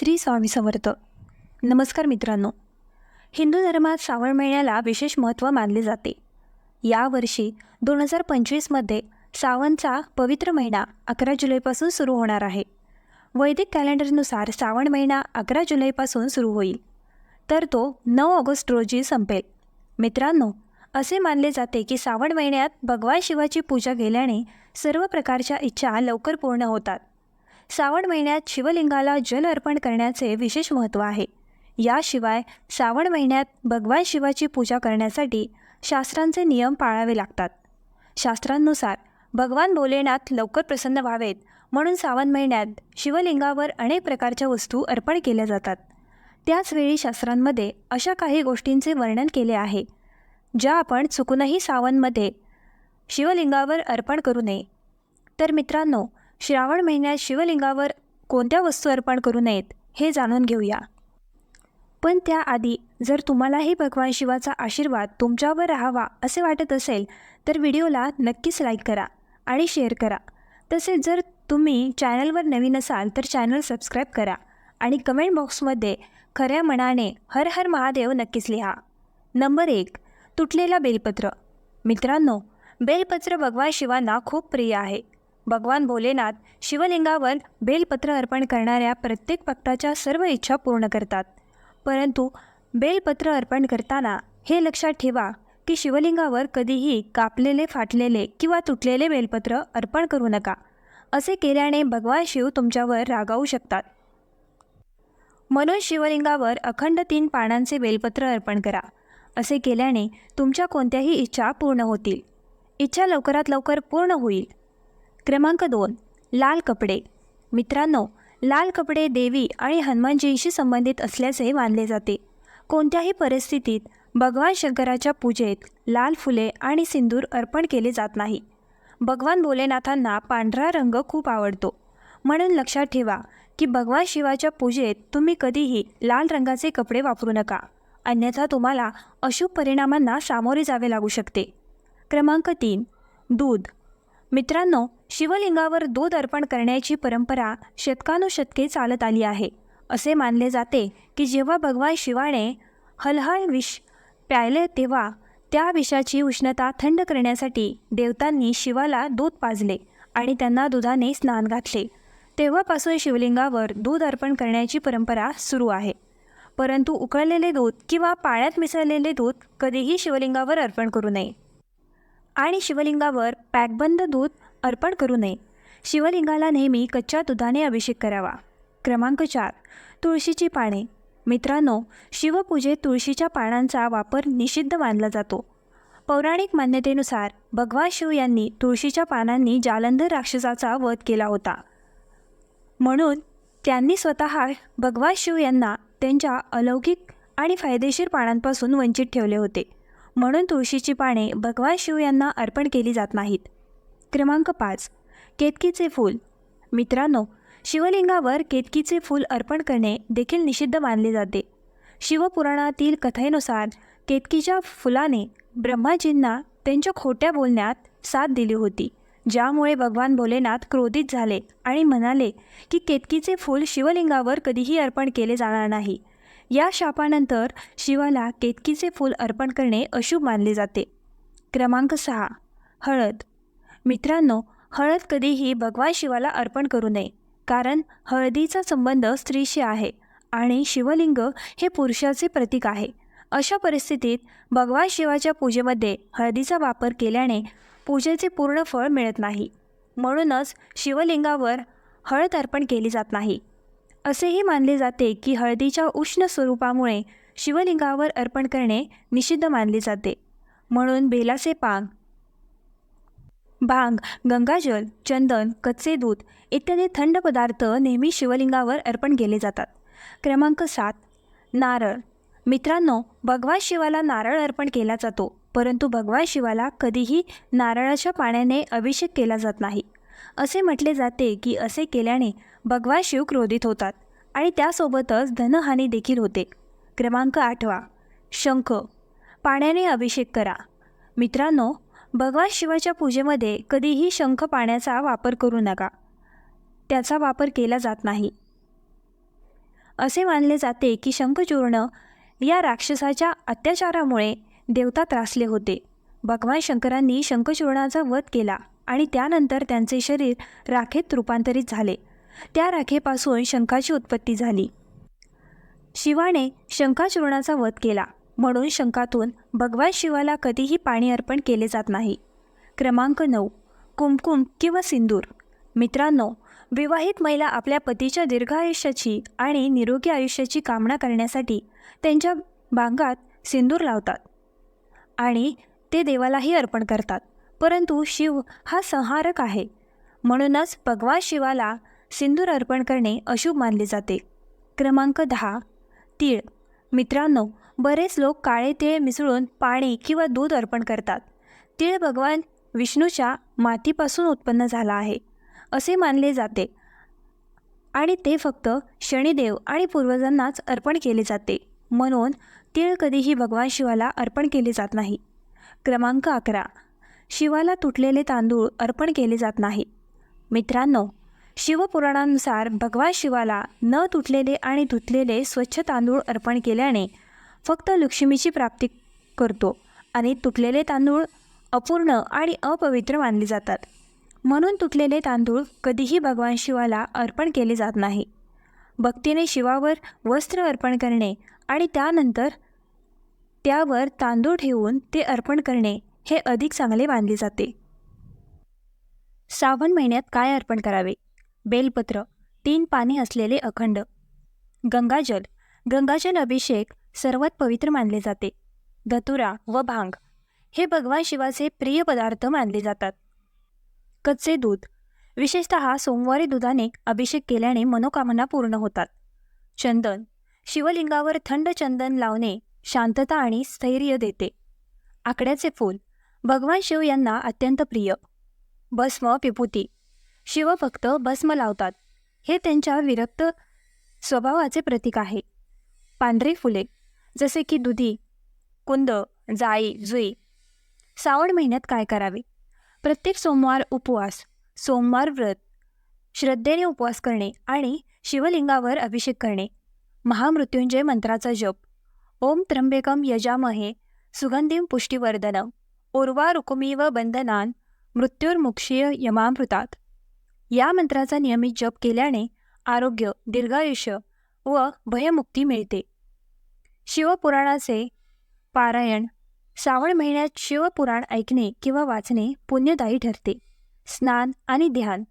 श्री स्वामी समर्थ. नमस्कार मित्रांनो. हिंदू धर्मात श्रावण महिन्याला विशेष महत्त्व मानले जाते. यावर्षी दोन हजार पंचवीसमध्ये श्रावणचा पवित्र महिना अकरा जुलैपासून सुरू होणार आहे. वैदिक कॅलेंडरनुसार श्रावण महिना अकरा जुलैपासून सुरू होईल. तर तो नऊ ऑगस्ट रोजी संपेल. मित्रांनो असे मानले जाते की श्रावण महिन्यात भगवान शिवाची पूजा केल्याने सर्व प्रकारच्या इच्छा लवकर पूर्ण होतात. श्रावण महिन्यात शिवलिंगाला जल अर्पण करण्याचे विशेष महत्त्व आहे. याशिवाय श्रावण महिन्यात भगवान शिवाची पूजा करण्यासाठी शास्त्रांचे नियम पाळावे लागतात. शास्त्रांनुसार भगवान भोलेनाथ लवकर प्रसन्न व्हावेत म्हणून श्रावण महिन्यात शिवलिंगावर अनेक प्रकारच्या वस्तू अर्पण केल्या जातात. त्याचवेळी शास्त्रांमध्ये अशा काही गोष्टींचे वर्णन केले आहे ज्या आपण चुकूनही श्रावणमध्ये शिवलिंगावर अर्पण करू नये. तर मित्रांनो श्रावण महिन्यात शिवलिंगावर कोणत्या वस्तू अर्पण करू नयेत हे जाणून घेऊया. पण त्याआधी जर तुम्हालाही भगवान शिवाचा आशीर्वाद तुमच्यावर राहावा असे वाटत असेल तर व्हिडिओला नक्कीच लाईक करा आणि शेअर करा. तसेच जर तुम्ही चॅनलवर नवीन असाल तर चॅनल सबस्क्राईब करा आणि कमेंट बॉक्समध्ये खऱ्या मनाने हर हर महादेव नक्कीच लिहा. नंबर एक तुटलेला बेलपत्र. मित्रांनो बेलपत्र भगवान शिवांना खूप प्रिय आहे. भगवान भोलेनाथ शिवलिंगावर बेलपत्र अर्पण करणाऱ्या प्रत्येक भक्ताच्या सर्व इच्छा पूर्ण करतात. परंतु बेलपत्र अर्पण करताना हे लक्षात ठेवा की शिवलिंगावर कधीही कापलेले फाटलेले किंवा तुटलेले बेलपत्र अर्पण करू नका. असे केल्याने भगवान शिव तुमच्यावर रागावू शकतात. म्हणून शिवलिंगावर अखंड तीन पानांचे बेलपत्र अर्पण करा. असे केल्याने तुमच्या कोणत्याही इच्छा पूर्ण होतील. इच्छा लवकरात लवकर पूर्ण होईल. क्रमांक दोन लाल कपडे. मित्रांनो लाल कपडे देवी आणि हनुमानजींशी संबंधित असल्याचे मानले जाते. कोणत्याही परिस्थितीत भगवान शंकराच्या पूजेत लाल फुले आणि सिंदूर अर्पण केले जात नाही. भगवान भोलेनाथांना पांढरा रंग खूप आवडतो. म्हणून लक्षात ठेवा की भगवान शिवाच्या पूजेत तुम्ही कधीही लाल रंगाचे कपडे वापरू नका. अन्यथा तुम्हाला अशुभ परिणामांना सामोरे जावे लागू शकते. क्रमांक तीन दूध. मित्रांनो शिवलिंगावर दूध अर्पण करण्याची परंपरा शतकानुशतके चालत आली आहे. असे मानले जाते की जेव्हा भगवान शिवाने हलहल विष प्यायले तेव्हा त्या विषाची उष्णता थंड करण्यासाठी देवतांनी शिवाला दूध पाजले आणि त्यांना दुधाने स्नान घातले. तेव्हापासून शिवलिंगावर दूध अर्पण करण्याची परंपरा सुरू आहे. परंतु उकळलेले दूध किंवा पाण्यात मिसळलेले दूध कधीही शिवलिंगावर अर्पण करू नये. आणि शिवलिंगावर पॅकबंद दूध अर्पण करू नये. शिवलिंगाला नेहमी कच्च्या दुधाने अभिषेक करावा. क्रमांक चार. तुळशीची पाने. मित्रांनो शिवपूजेत तुळशीच्या पानांचा वापर निषिद्ध मानला जातो. पौराणिक मान्यतेनुसार भगवान शिव यांनी तुळशीच्या पानांनी जालंधर राक्षसाचा वध केला होता. म्हणून त्यांनी स्वतः भगवान शिव यांना त्यांच्या अलौकिक आणि फायदेशीर पानांपासून वंचित ठेवले होते. म्हणून तुळशीची पाने भगवान शिव यांना अर्पण केली जात नाहीत. क्रमांक पाच. केतकीचे फूल. मित्रांनो शिवलिंगावर केतकीचे फूल अर्पण करणे देखील निषिद्ध मानले जाते. शिवपुराणातील कथेनुसार केतकीच्या फुलाने ब्रह्माजींना त्यांच्या खोट्या बोलण्यात साथ दिली होती ज्यामुळे भगवान भोलेनाथ क्रोधित झाले आणि म्हणाले की केतकीचे फूल शिवलिंगावर कधीही अर्पण केले जाणार नाही. या शापानंतर शिवाला केतकीचे फूल अर्पण करणे अशुभ मानले जाते. क्रमांक सहा. हळद. मित्रांनो हळद कधीही भगवान शिवाला अर्पण करू नये कारण हळदीचा संबंध स्त्रीशी आहे आणि शिवलिंग हे पुरुषाचे प्रतीक आहे. अशा परिस्थितीत भगवान शिवाच्या पूजेमध्ये हळदीचा वापर केल्याने पूजेचे पूर्ण फळ मिळत नाही. म्हणूनच शिवलिंगावर हळद अर्पण केली जात नाही. असेही मानले जाते की हळदीच्या उष्ण स्वरूपामुळे शिवलिंगावर अर्पण करणे निषिद्ध मानले जाते. म्हणून बेलाचे पांग भांग गंगाजल चंदन कच्चे दूध इत्यादी थंड पदार्थ नेहमी शिवलिंगावर अर्पण केले जातात. क्रमांक सात नारळ. मित्रांनो भगवान शिवाला नारळ अर्पण केला जातो परंतु भगवान शिवाला कधीही नारळाच्या पाण्याने अभिषेक केला जात नाही. असे म्हटले जाते की असे केल्याने भगवान शिव क्रोधित होतात आणि त्यासोबतच धनहानी देखील होते. क्रमांक आठवा शंख. पाण्याने अभिषेक करा. मित्रांनो भगवान शिवाच्या पूजेमध्ये कधीही शंख पाण्याचा वापर करू नका. त्याचा वापर केला जात नाही. असे मानले जाते की शंखचूर्ण या राक्षसाच्या अत्याचारामुळे देवता त्रासले होते. भगवान शंकरांनी शंखचूर्णाचा वध केला आणि त्यानंतर त्यांचे शरीर राखेत रूपांतरित झाले. त्या राखेपासून शंखाची उत्पत्ती झाली. शिवाने शंखाचूर्णाचा वध केला. म्हणून शंकातून भगवान शिवाला कधीही पाणी अर्पण केले जात नाही. क्रमांक नऊ. कुमकुम किंवा सिंदूर. मित्रांनो विवाहित महिला आपल्या पतीच्या दीर्घ आयुष्याची आणि निरोगी आयुष्याची कामना करण्यासाठी त्यांच्या बांगात सिंदूर लावतात आणि ते देवालाही अर्पण करतात. परंतु शिव हा संहारक आहे. म्हणूनच भगवान शिवाला सिंदूर अर्पण करणे अशुभ मानले जाते. क्रमांक दहा. तीळ. मित्रांनो बरेच लोक काळे तिळ मिसळून पाणी किंवा दूध अर्पण करतात. तीळ भगवान विष्णूच्या मातीपासून उत्पन्न झाला आहे असे मानले जाते. आणि ते फक्त शनिदेव आणि पूर्वजांनाच अर्पण केले जाते. म्हणून तीळ कधीही भगवान शिवाला अर्पण केले जात नाही. क्रमांक अकरा. शिवाला तुटलेले तांदूळ अर्पण केले जात नाही. मित्रांनो शिवपुराणानुसार भगवान शिवाला न तुटलेले आणि धुतलेले स्वच्छ तांदूळ अर्पण केल्याने फक्त लक्ष्मीची प्राप्ती करतो आणि तुटलेले तांदूळ अपूर्ण आणि अपवित्र मानले जातात. म्हणून तुटलेले तांदूळ कधीही भगवान शिवाला अर्पण केले जात नाही. भक्तीने शिवावर वस्त्र अर्पण करणे आणि त्यानंतर त्यावर तांदूळ ठेवून ते अर्पण करणे हे अधिक चांगले मानले जाते. श्रावण महिन्यात काय अर्पण करावे? बेलपत्र तीन पाने असलेले अखंड गंगाजल गंगाजल अभिषेक सर्वात पवित्र मानले जाते. धतुरा व भांग हे भगवान शिवाचे प्रिय पदार्थ मानले जातात. कच्चे दूध विशेषत सोमवारी दुधाने अभिषेक केल्याने मनोकामना पूर्ण होतात. चंदन शिवलिंगावर थंड चंदन लावणे शांतता आणि स्थैर्य देते. आकड्याचे फूल भगवान शिव यांना अत्यंत प्रिय. भस्म विभूती शिवभक्त भस्म लावतात. हे त्यांच्या विरक्त स्वभावाचे प्रतीक आहे. पांढरी फुले जसे की दुधी कुंद जाई जुई. श्रावण महिन्यात काय करावे? प्रत्येक सोमवार उपवास सोमवार व्रत श्रद्धेने उपवास करणे आणि शिवलिंगावर अभिषेक करणे. महामृत्युंजय मंत्राचा जप. ओम त्र्यंबेकम यजामहे सुगंधीम पुष्टिवर्धनम. उर्वा रुकुमीव बंधनान मृत्युर्मुक्षीय यमामृतात. या मंत्राचा नियमित जप केल्याने आरोग्य दीर्घायुष्य व भयमुक्ती मिळते. शिवपुराणाचे पारायण श्रावण महिन्यात शिवपुराण ऐकणे किंवा वाचणे पुण्यदायी ठरते. स्नान आणि ध्यान.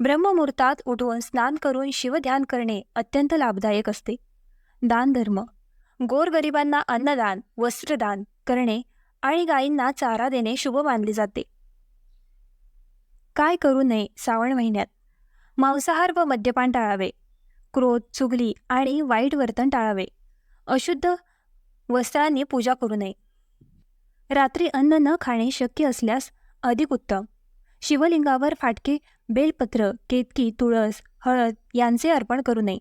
ब्रह्ममुहूर्तात उठून स्नान करून शिवध्यान करणे अत्यंत लाभदायक असते. दान धर्म गोरगरिबांना अन्नदान वस्त्रदान करणे आणि गायींना चारा देणे शुभ मानले जाते. काय करू नये श्रावण महिन्यात? मांसाहार व मद्यपान टाळावे. क्रोध चुगली आणि वाईट वर्तन टाळावे. अशुद्ध वस्त्रांनी पूजा करू नये. रात्री अन्न न खाणे शक्य असल्यास अधिक उत्तम. शिवलिंगावर फाटके बेलपत्र केतकी तुळस हळद यांचे अर्पण करू नये.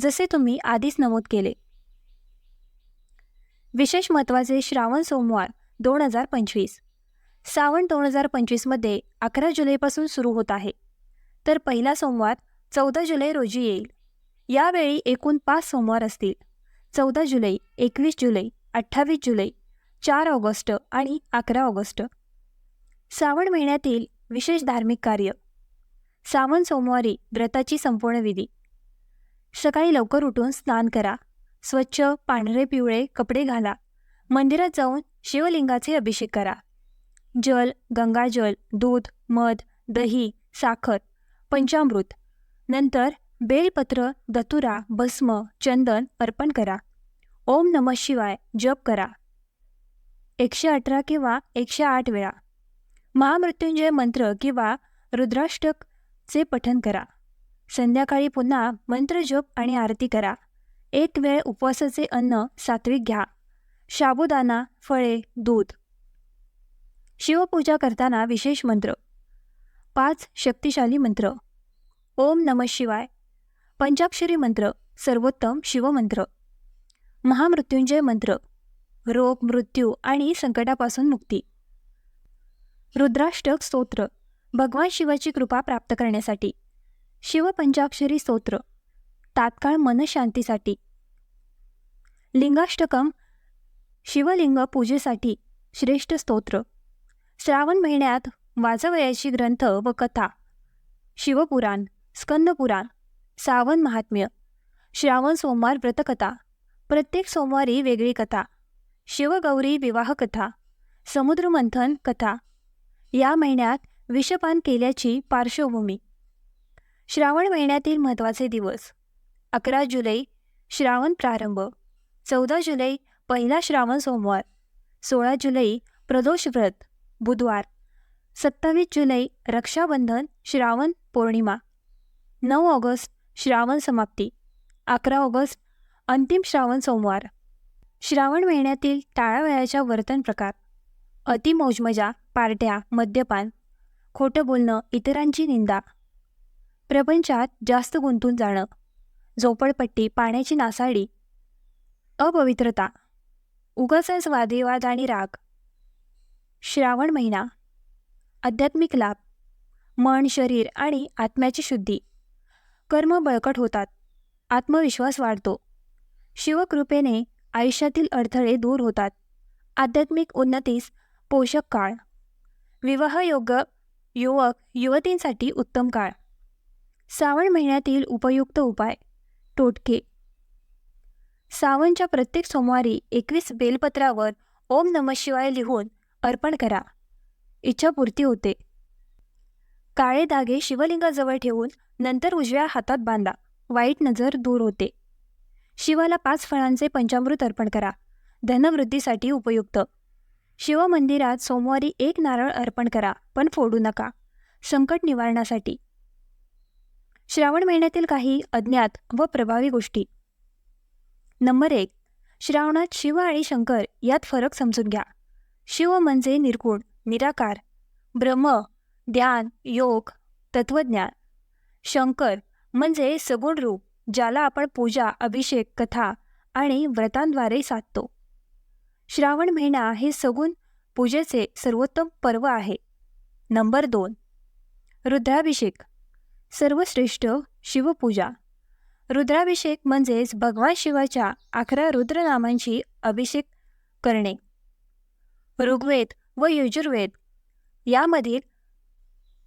जसे तुम्ही आधीच नमूद केले. विशेष महत्त्वाचे श्रावण सोमवार दोन हजार पंचवीस. श्रावण दोन हजार पंचवीसमध्ये अकरा जुलैपासून सुरू होत आहे. तर पहिला सोमवार चौदा जुलै रोजी येईल. यावेळी एकूण पाच सोमवार असतील. चौदा जुलै एकवीस जुलै अठ्ठावीस जुलै चार ऑगस्ट आणि अकरा ऑगस्ट. श्रावण महिन्यातील विशेष धार्मिक कार्य. श्रावण सोमवारी व्रताची संपूर्ण विधी. सकाळी लवकर उठून स्नान करा. स्वच्छ पांढरे पिवळे कपडे घाला. मंदिरात जाऊन शिवलिंगाचे अभिषेक करा. जल गंगाजल दूध मध दही साखर पंचामृत. नंतर बेलपत्र दतुरा भस्म चंदन अर्पण करा. ओम नमः शिवाय जप करा. एकशे अठरा किंवा एकशे आठ वेळा. महामृत्युंजय मंत्र किंवा रुद्राष्टकचे पठन करा. संध्याकाळी पुन्हा मंत्र जप आणि आरती करा. एक वेळ उपवासाचे अन्न सात्विक घ्या. शाबुदाना फळे दूध. शिवपूजा करताना विशेष मंत्र. पाच शक्तिशाली मंत्र. ओम नम शिवाय पंचाक्षरी मंत्र सर्वोत्तम शिवमंत्र. महामृत्युंजय मंत्र रोग मृत्यू आणि संकटापासून मुक्ती. रुद्राष्टक स्तोत्र भगवान शिवाची कृपा प्राप्त करण्यासाठी. शिवपंचाक्षरी स्तोत्र तात्काळ मनशांतीसाठी लिंगाष्टकम शिवलिंग पूजेसाठी श्रेष्ठ स्तोत्र. श्रावण महिन्यात वाजवयाची ग्रंथ व कथा. शिवपुराण स्कंदपुराण सावन महात्म्य. श्रावण सोमवार व्रतकथा. प्रत्येक सोमवारी वेगळी कथा. शिवगौरी विवाह कथा समुद्रमंथन कथा. या महिन्यात विषपान केल्याची पार्श्वभूमी. श्रावण महिन्यातील महत्त्वाचे दिवस. अकरा जुलै श्रावण प्रारंभ. चौदा जुलै पहिला श्रावण सोमवार. सोळा जुलै प्रदोष व्रत. बुधवार. सत्तावीस जुलै रक्षाबंधन श्रावण पौर्णिमा. नऊ ऑगस्ट श्रावण समाप्ती. अकरा ऑगस्ट अंतिम श्रावण सोमवार. श्रावण महिन्यातील टाळावयाच्या वर्तन प्रकार. अतिमौजमजा पार्ट्या मद्यपान. खोटं बोलणं इतरांची निंदा. प्रपंचात जास्त गुंतून जाणं. झोपडपट्टी पाण्याची नासाडी. अपवित्रता. उगाचच वादविवाद आणि राग. श्रावण महिना. आध्यात्मिक लाभ. मन शरीर आणि आत्म्याची शुद्धी. कर्म बळकट होतात. आत्मविश्वास वाढतो. शिवकृपेने आयुष्यातील अडथळे दूर होतात. आध्यात्मिक उन्नतीस पोषक काळ. विवाहयोग्य युवक युवतींसाठी उत्तम काळ. श्रावण महिन्यातील उपयुक्त उपाय. टोटके. सावणच्या प्रत्येक सोमवारी एकवीस बेलपत्रावर ओम नम शिवाय लिहून अर्पण करा. इच्छापूर्ती होते. काळे धागे शिवलिंगाजवळ ठेवून नंतर उजव्या हातात बांधा. वाईट नजर दूर होते. शिवाला पाच फळांचे पंचामृत अर्पण करा. धनवृद्धीसाठी उपयुक्त. शिवमंदिरात सोमवारी एक नारळ अर्पण करा पण फोडू नका. संकट निवारणासाठी. श्रावण महिन्यातील काही अज्ञात व प्रभावी गोष्टी. नंबर एक. श्रावणात शिव आणि शंकर यात फरक समजून घ्या. शिव म्हणजे निर्गुण निराकार. ब्रह्म ध्यान योग तत्वज्ञान. शंकर म्हणजे सगुण रूप ज्याला आपण पूजा अभिषेक कथा आणि व्रतांद्वारे साधतो. श्रावण महिना हे सगुण पूजेचे सर्वोत्तम पर्व आहे. नंबर दोन. रुद्राभिषेक. सर्वश्रेष्ठ शिवपूजा. रुद्राभिषेक म्हणजेच भगवान शिवाच्या अकरा रुद्रनामांची अभिषेक करणे. ऋग्वेद व यजुर्वेद. यामधील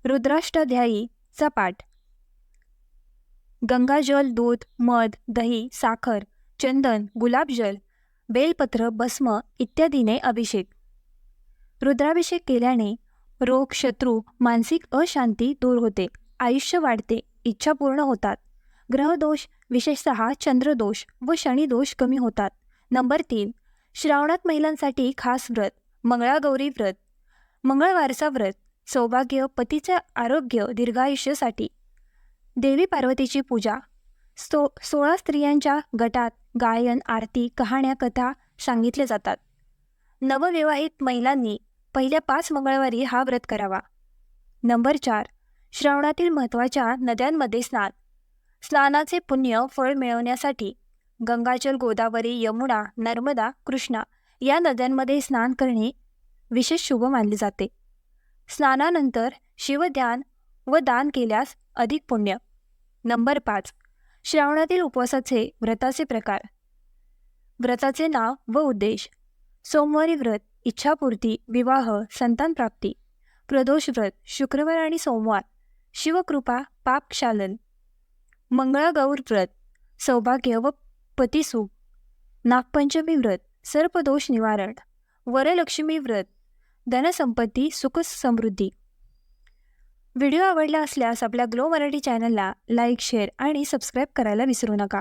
रुद्राष्टाध्यायीचा पाठ. गंगाजल दूध मध दही साखर चंदन गुलाबजल बेलपत्र भस्म इत्यादीने अभिषेक. रुद्राभिषेक केल्याने रोग शत्रू मानसिक अशांती दूर होते. आयुष्य वाढते. इच्छा पूर्ण होतात. ग्रहदोष विशेषतः चंद्रदोष व शनिदोष कमी होतात. नंबर तीन. श्रावणात महिलांसाठी खास व्रत. मंगळागौरी व्रत. मंगळवारचा व्रत. सौभाग्य पतीचं आरोग्य दीर्घायुष्यासाठी. देवी पार्वतीची पूजा. सो सोळा स्त्रियांच्या गटात गायन आरती कहाण्या कथा सांगितल्या जातात. नवविवाहित महिलांनी पहिल्या पाच मंगळवारी हा व्रत करावा. नंबर चार. श्रावणातील महत्त्वाच्या नद्यांमध्ये स्नान. स्नानाचे पुण्य फळ मिळवण्यासाठी गंगाजल गोदावरी यमुना नर्मदा कृष्णा या नद्यांमध्ये स्नान करणे विशेष शुभ मानले जाते. स्नानानंतर शिवध्यान व दान केल्यास अधिक पुण्य. नंबर पाच. श्रावणातील उपवासाचे व्रताचे प्रकार. व्रताचे नाव व उद्देश. सोमवारी व्रत इच्छापूर्ती विवाह संतानप्राप्ती. प्रदोष व्रत शुक्रवार आणि सोमवार. शिवकृपा पापक्षालन. मंगळागौर व्रत सौभाग्य व पतिसुख. नागपंचमी व्रत सर्पदोष निवारण. वरलक्ष्मी व्रत धनसंपत्ती सुख समृद्धी. व्हिडिओ आवडला असल्यास आपल्या ग्लो मराठी चॅनलला लाईक शेअर आणि सबस्क्राईब करायला विसरू नका.